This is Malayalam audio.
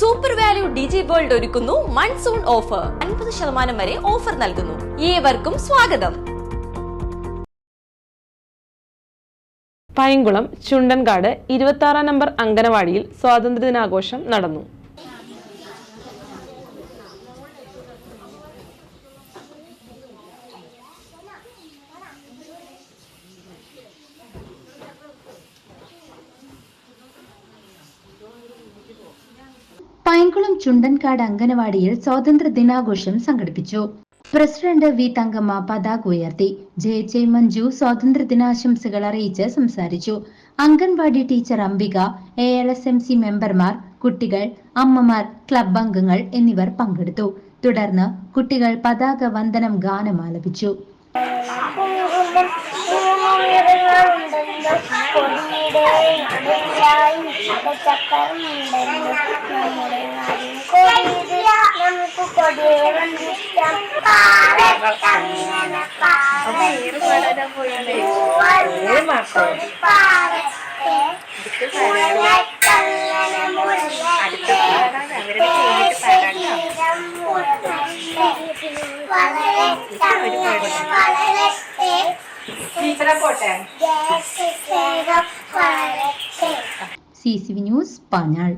സൂപ്പർ വാല്യൂ ഡിജി വേൾഡ് ഒരുക്കുന്നു മൺസൂൺ ഓഫർ അൻപത് ശതമാനം വരെ ഓഫർ നൽകുന്നു. ഏവർക്കും സ്വാഗതം. പൈങ്കുളം ചുണ്ടൻകാട് ഇരുപത്തി ആറാം നമ്പർ അങ്കനവാടിയിൽ സ്വാതന്ത്ര്യദിനാഘോഷം നടന്നു. പൈങ്കുളം ചുണ്ടൻകാട് അംഗനവാടിയിൽ സ്വാതന്ത്ര്യ ദിനാഘോഷം സംഘടിപ്പിച്ചു. പ്രസിഡന്റ് വി തങ്കമ്മ പതാക ഉയർത്തി. ജെ ജെ മഞ്ജു സ്വാതന്ത്ര്യ ദിനാശംസകൾ അറിയിച്ച് സംസാരിച്ചു. Anganwadi teacher Ambika A L S M C മെമ്പർമാർ കുട്ടികൾ അമ്മമാർ ക്ലബ് അംഗങ്ങൾ എന്നിവർ പങ്കെടുത്തു. തുടർന്ന് കുട്ടികൾ പതാക വന്ദനം ഗാനം ആലപിച്ചു. നടുവിലായി ചക്കരമുണ്ടല്ലോ നമ്മുടെ നാടിൻ കൊടിയത് നമുക്ക് കൊടിയെ വന്ദിക്കാം പാറത്തങ്ങനെ പാറത്തെ ദേശസ്നേഹം പോട്ടെ C C V news Panjal